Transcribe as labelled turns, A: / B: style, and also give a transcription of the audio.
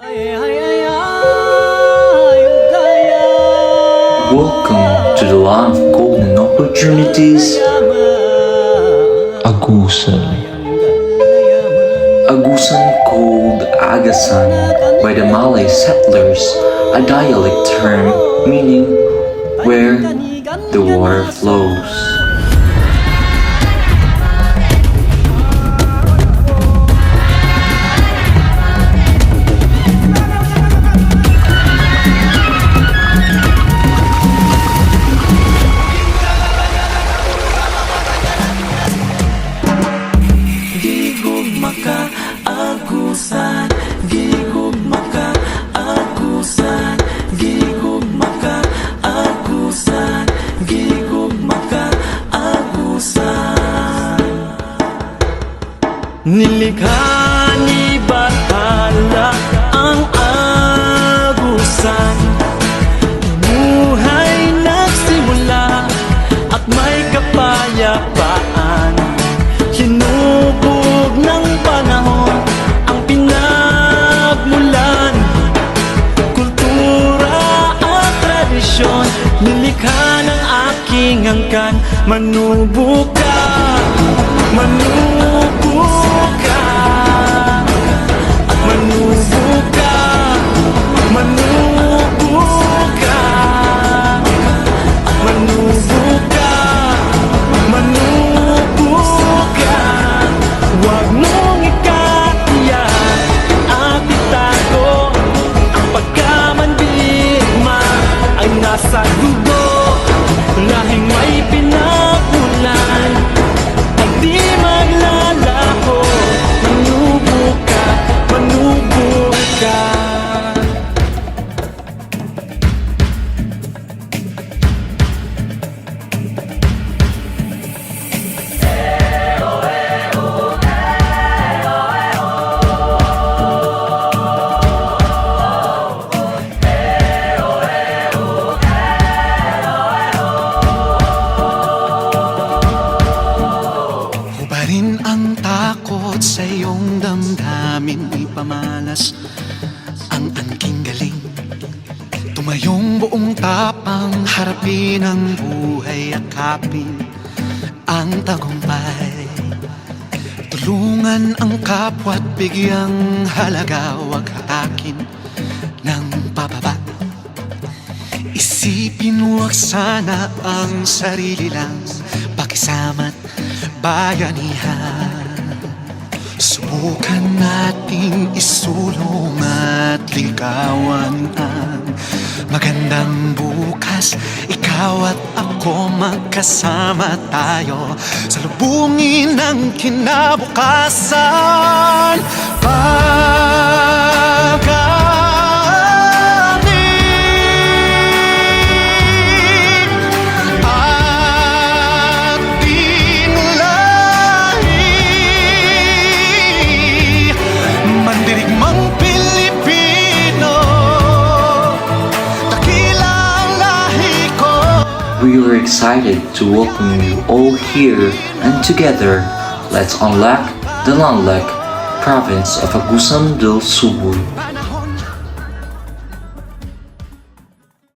A: Welcome to the land of golden opportunities, Agusan. Agusan called Agasan by the Malay settlers, a dialect term meaning where the water flows.
B: Agusan Gigugma ka, agusan Gigugma ka, agusan Gigugma ka, agusan Nilikha ni Bathala ang agusan
C: meringankan menubuhkan menubuhkan Ipamalas ang angking galing Tumayong buong tapang harapin ang buhay Akapin ang tagumpay. Tulungan ang kapwa't bigyang halaga Huwag hatakin ng pababa. Isipin huwag sana ang sarili lang Pakisama't bayanihan. Subukan nating at ligawan ang magandang bukas. Ikaw at ako magkasama tayo. Sa lubungin ng kinabukasan
A: We are excited to welcome you all here and together let's unlock the landlocked province of Agusan del Sur.